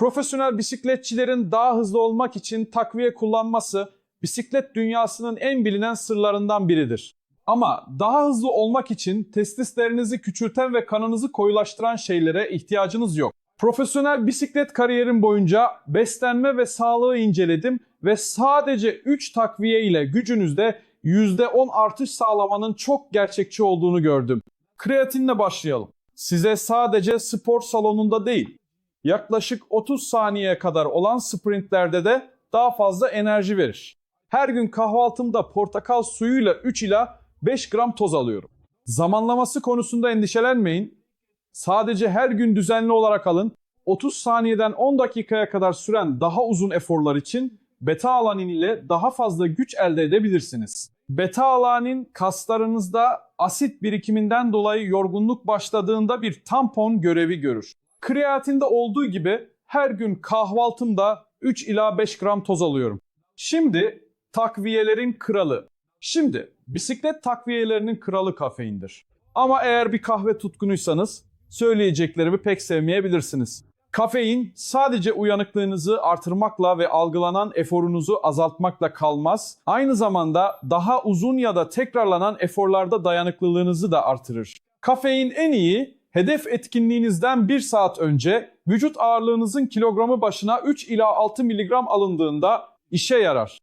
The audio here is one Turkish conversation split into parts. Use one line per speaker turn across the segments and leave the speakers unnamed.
Profesyonel bisikletçilerin daha hızlı olmak için takviye kullanması bisiklet dünyasının en bilinen sırlarından biridir. Ama daha hızlı olmak için testislerinizi küçülten ve kanınızı koyulaştıran şeylere ihtiyacınız yok. Profesyonel bisiklet kariyerim boyunca beslenme ve sağlığı inceledim ve sadece 3 takviye ile gücünüzde %10 artış sağlamanın çok gerçekçi olduğunu gördüm. Kreatinle başlayalım. Size sadece spor salonunda değil, yaklaşık 30 saniyeye kadar olan sprintlerde de daha fazla enerji verir. Her gün kahvaltımda portakal suyuyla 3 ila 5 gram toz alıyorum. Zamanlaması konusunda endişelenmeyin. Sadece her gün düzenli olarak alın. 30 saniyeden 10 dakikaya kadar süren daha uzun eforlar için beta alanin ile daha fazla güç elde edebilirsiniz. Beta alanin kaslarınızda asit birikiminden dolayı yorgunluk başladığında bir tampon görevi görür. Kreatinde olduğu gibi her gün kahvaltımda 3 ila 5 gram toz alıyorum. Şimdi takviyelerin kralı. Şimdi bisiklet takviyelerinin kralı kafeindir. Ama eğer bir kahve tutkunuysanız söyleyeceklerimi pek sevmeyebilirsiniz. Kafein sadece uyanıklığınızı artırmakla ve algılanan eforunuzu azaltmakla kalmaz. Aynı zamanda daha uzun ya da tekrarlanan eforlarda dayanıklılığınızı da artırır. Kafein en iyi hedef etkinliğinizden 1 saat önce vücut ağırlığınızın kilogramı başına 3 ila 6 miligram alındığında işe yarar.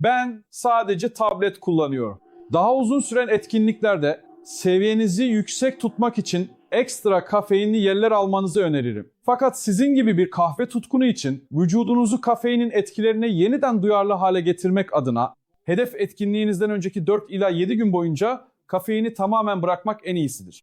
Ben sadece tablet kullanıyorum. Daha uzun süren etkinliklerde seviyenizi yüksek tutmak için ekstra kafeinli yerler almanızı öneririm. Fakat sizin gibi bir kahve tutkunu için vücudunuzu kafeinin etkilerine yeniden duyarlı hale getirmek adına hedef etkinliğinizden önceki 4 ila 7 gün boyunca kafeini tamamen bırakmak en iyisidir.